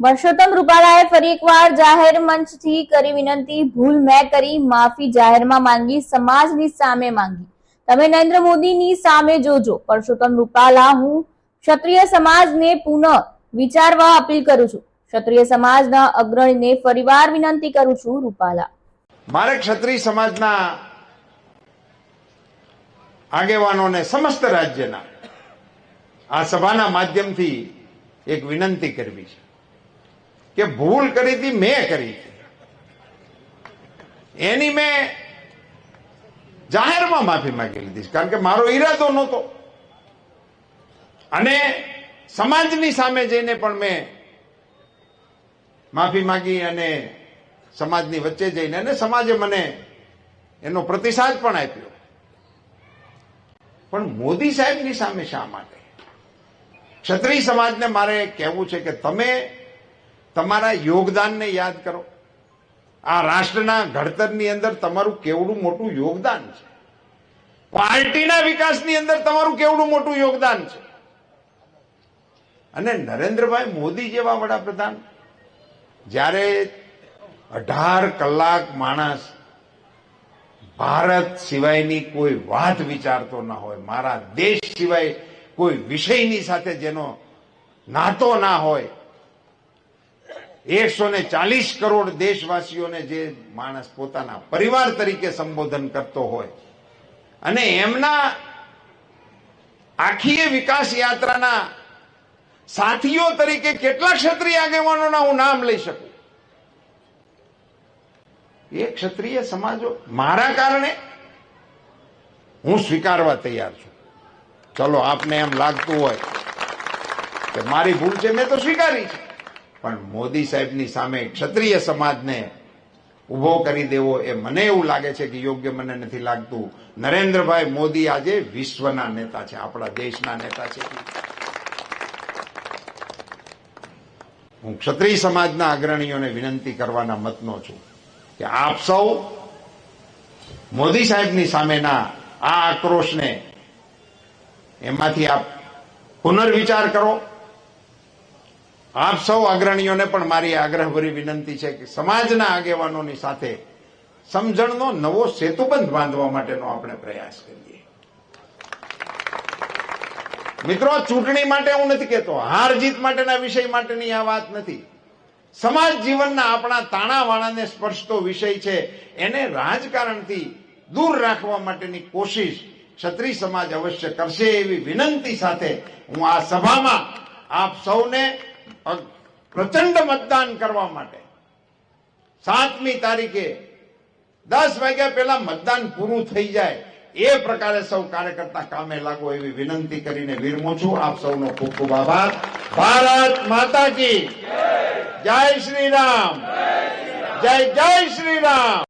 પરસોત્તમ રૂપાલાએ ફરી એકવાર જાહેર મંચથી કરી વિનંતી. ભૂલ મેં કરી, માફી જાહેરમાં માંગી, સમાજની સામે માંગી. તમે નરેન્દ્ર મોદીની સામે જોજો. પરસોત્તમ રૂપાલા, હું ક્ષત્રિય સમાજને પુનઃ વિચારવા અપીલ કરું છું. ક્ષત્રિય સમાજના અગ્રણીને ફરીવાર વિનંતી કરું છું, રૂપાલા. મારે ક્ષત્રિય સમાજના આગેવાનોને સમસ્ત રાજ્યના, આ સભાના માધ્યમથી એક વિનંતી કરવી છે. કે ભૂલ કરી હતી, મેં કરી એની મેં જાહેરમાં માફી માંગી લીધી કારણ કે મારો ઈરાદો નહોતો. અને સમાજની સામે જઈને પણ મેં માફી માંગી અને સમાજની વચ્ચે જઈને અને સમાજે મને એનો પ્રતિસાદ પણ આપ્યો. પણ મોદી સાહેબની સામે શા માટે? ક્ષત્રિય સમાજને મારે કહેવું છે કે તમે તમારા યોગદાનને યાદ કરો. આ રાષ્ટ્રના ઘડતરની અંદર તમારું કેવડું મોટું યોગદાન છે. પાર્ટીના વિકાસની અંદર તમારું કેવડું મોટું યોગદાન છે. અને નરેન્દ્રભાઈ મોદી જેવા વડાપ્રધાન, જ્યારે અઢાર કલાક માણસ ભારત સિવાયની કોઈ વાત વિચારતો ના હોય, મારા દેશ સિવાય કોઈ વિષયની સાથે જેનો નાતો ના હોય એકસો ને ચાલીસ કરોડ દેશવાસીઓને જે માણસ પોતાના પરિવાર તરીકે સંબોધન કરતો હોય. અને એમના આખી વિકાસ યાત્રાના સાથીઓ તરીકે કેટલા ક્ષત્રિય આગેવાનોના હું નામ લઈ શકું? એ ક્ષત્રિય સમાજો મારા કારણે હું સ્વીકારવા તૈયાર છું. ચલો આપને એમ લાગતું હોય કે મારી ભૂલ છે, મેં તો સ્વીકારી છે. પણ મોદી સાહેબની સામે ક્ષત્રિય સમાજને ઊભો કરી દેવો એ મને એવું લાગે છે કે યોગ્ય મને નથી લાગતું. નરેન્દ્રભાઈ મોદી આજે વિશ્વના નેતા છે, આપણા દેશના નેતા છે. હું ક્ષત્રિય સમાજના અગ્રણીઓને વિનંતી કરવાના મતનો છું કે આપ સૌ મોદી સાહેબની સામેના આ આક્રોશને એમાંથી આપ પુનર્વિચાર કરો. આપ સૌ અગ્રણીઓને પણ મારી આગ્રહભરી વિનંતી છે કે સમાજના આગેવાનોની સાથે સમજણનો નવો સેતુબંધ બાંધવા માટેનો આપણે પ્રયાસ કરીએ. મિત્રો, ચૂંટણી માટે હું નથી કહેતો. હાર જીત માટેના વિષય માટેની આ વાત નથી. સમાજ જીવનના આપણા તાણાવાણાને સ્પર્શતો વિષય છે. એને રાજકારણથી દૂર રાખવા માટેની કોશિશ ક્ષત્રિય સમાજ અવશ્ય કરશે એવી વિનંતી સાથે હું આ સભામાં આપ સૌને પ્રચંડ મતદાન કરવા માટે. સાતમી તારીખે દસ વાગ્યા પહેલા મતદાન પૂરું થઈ જાય, એ પ્રકારે સૌ કાર્યકર્તા કામે લાગો એવી વિનંતી કરીને વિરમો છું. આપ સૌનો ખૂબ ખૂબ આભાર. ભારત માતા કી. જય શ્રી રામ. જય જય શ્રી રામ.